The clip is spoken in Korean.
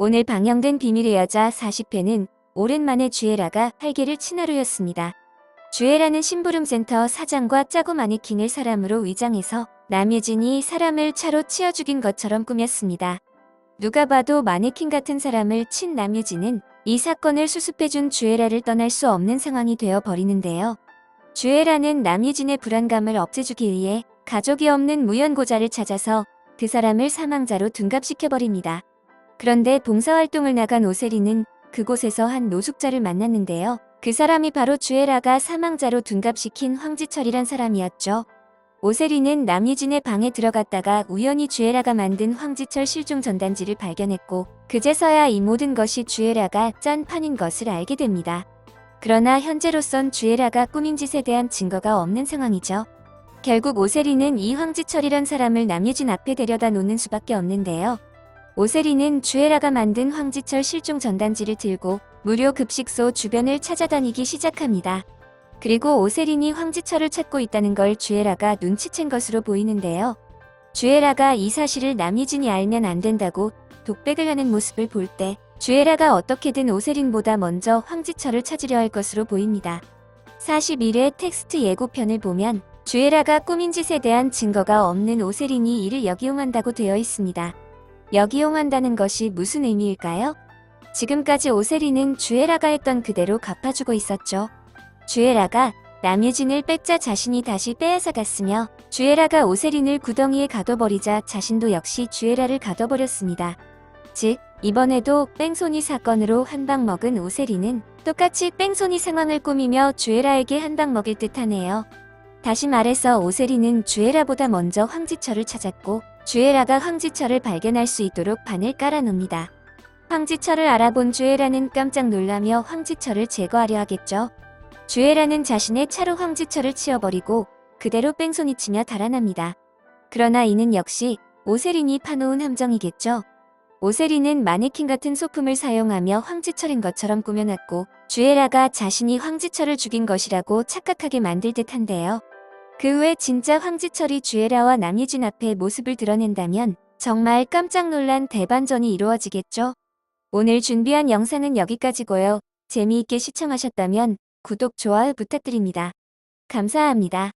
오늘 방영된 비밀의 여자 40회는 오랜만에 주애라가 활개를 친 하루였습니다. 주애라는 심부름센터 사장과 짜고 마네킹을 사람으로 위장해서 남유진이 사람을 차로 치어 죽인 것처럼 꾸몄습니다. 누가 봐도 마네킹 같은 사람을 친 남유진은 이 사건을 수습해준 주애라를 떠날 수 없는 상황이 되어 버리는데요. 주애라는 남유진의 불안감을 없애주기 위해 가족이 없는 무연고자를 찾아서 그 사람을 사망자로 둔갑시켜버립니다. 그런데 봉사활동을 나간 오세리는 그곳에서 한 노숙자를 만났는데요. 그 사람이 바로 주애라가 사망자로 둔갑시킨 황지철이란 사람이었죠. 오세리는 남유진의 방에 들어갔다가 우연히 주애라가 만든 황지철 실종 전단지를 발견했고 그제서야 이 모든 것이 주애라가 짠 판인 것을 알게 됩니다. 그러나 현재로선 주애라가 꾸민 짓에 대한 증거가 없는 상황이죠. 결국 오세리는 이 황지철이란 사람을 남유진 앞에 데려다 놓는 수밖에 없는데요. 오세리는 주애라가 만든 황지철 실종 전단지를 들고 무료 급식소 주변을 찾아다니기 시작합니다. 그리고 오세린이 황지철을 찾고 있다는 걸 주애라가 눈치챈 것으로 보이는데요. 주애라가 이 사실을 남유진이 알면 안 된다고 독백을 하는 모습을 볼 때 주애라가 어떻게든 오세린보다 먼저 황지철을 찾으려 할 것으로 보입니다. 41회 텍스트 예고편을 보면 주애라가 꾸민 짓에 대한 증거가 없는 오세린이 이를 역이용한다고 되어 있습니다. 역이용한다는 것이 무슨 의미일까요? 지금까지 오세리는 주애라가 했던 그대로 갚아주고 있었죠. 주애라가 남유진을 뺏자 자신이 다시 빼앗아갔으며 주애라가 오세린을 구덩이에 가둬버리자 자신도 역시 주애라를 가둬버렸습니다. 즉 이번에도 뺑소니 사건으로 한 방 먹은 오세리는 똑같이 뺑소니 상황을 꾸미며 주애라에게 한 방 먹일 듯하네요. 다시 말해서 오세리는 주애라보다 먼저 황지철을 찾았고 주애라가 황지철을 발견할 수 있도록 반을 깔아놓습니다. 황지철을 알아본 주애라는 깜짝 놀라며 황지철을 제거하려 하겠죠. 주애라는 자신의 차로 황지철을 치워버리고 그대로 뺑소니 치며 달아납니다. 그러나 이는 역시 오세린이 파놓은 함정이겠죠. 오세린은 마네킹 같은 소품을 사용하며 황지철인 것처럼 꾸며놨고 주애라가 자신이 황지철을 죽인 것이라고 착각하게 만들 듯한데요. 그 후에 진짜 황지철이 주애라와 남유진 앞에 모습을 드러낸다면 정말 깜짝 놀란 대반전이 이루어지겠죠. 오늘 준비한 영상은 여기까지고요. 재미있게 시청하셨다면 구독, 좋아요 부탁드립니다. 감사합니다.